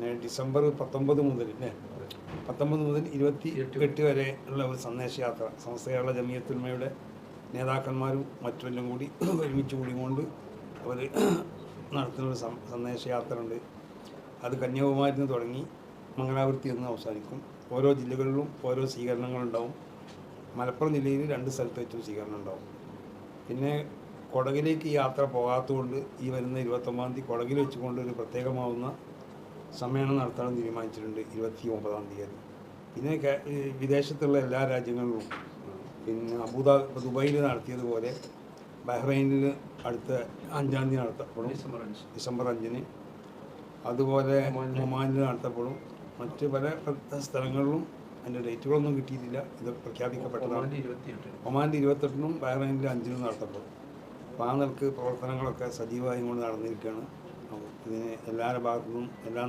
പിന്നെ ഡിസംബർ പത്തൊമ്പത് മുതൽ പത്തൊമ്പത് മുതൽ ഇരുപത്തി എട്ട് വരെ ഉള്ള ഒരു സന്ദേശയാത്ര. സമസ്ത കേരള ജമിയത്തുൽമയുടെ നേതാക്കന്മാരും മറ്റെല്ലാം കൂടി ഒരുമിച്ച് കൂടിക്കൊണ്ട് അവർ നടത്തുന്ന ഒരു സന്ദേശയാത്ര ഉണ്ട് അത് കന്യാകുമാരിൽ നിന്ന് തുടങ്ങി മംഗലാപുരത്ത് നിന്ന് അവസാനിക്കും. ഓരോ ജില്ലകളിലും ഓരോ സ്വീകരണങ്ങളുണ്ടാവും മലപ്പുറം ജില്ലയിൽ രണ്ട് സ്ഥലത്ത് വെച്ചും സ്വീകരണം ഉണ്ടാവും. പിന്നെ കൊടകിലേക്ക് യാത്ര പോകാത്തതുകൊണ്ട് ഈ വരുന്ന ഇരുപത്തൊമ്പതാം തീയതി കൊടകിൽ വെച്ചുകൊണ്ട് ഒരു പ്രത്യേകമാവുന്ന സമ്മേളനം നടത്താൻ തീരുമാനിച്ചിട്ടുണ്ട് ഇരുപത്തി ഒമ്പതാം തീയതി. പിന്നെ വിദേശത്തുള്ള എല്ലാ രാജ്യങ്ങളിലും പിന്നെ അബുദാബി ദുബൈയിൽ നടത്തിയതുപോലെ ബഹ്റൈനിൽ അടുത്ത അഞ്ചാം തീയതി നടത്തപ്പെടും. ഡിസംബർ അഞ്ച് ഡിസംബർ അഞ്ചിന്. അതുപോലെ ഒമാനിൽ നടത്തപ്പെടും. മറ്റ് പല സ്ഥലങ്ങളിലും അതിന്റെ ഡേറ്റുകളൊന്നും കിട്ടിയിട്ടില്ല. ഇത് പ്രഖ്യാപിക്കപ്പെട്ടതാണ്. ഒമാന്റെ ഒമാന്റെ ഇരുപത്തെട്ടിനും ബഹ്റൈനിൽ അഞ്ചിനും നടത്തപ്പെടും. അപ്പോൾ ആ നിലയ്ക്ക് പ്രവർത്തനങ്ങളൊക്കെ സജീവമായി കൊണ്ട് നടന്നിരിക്കുകയാണ്. ഇതിന് എല്ലാവരുടെ ഭാഗത്തുനിന്നും എല്ലാ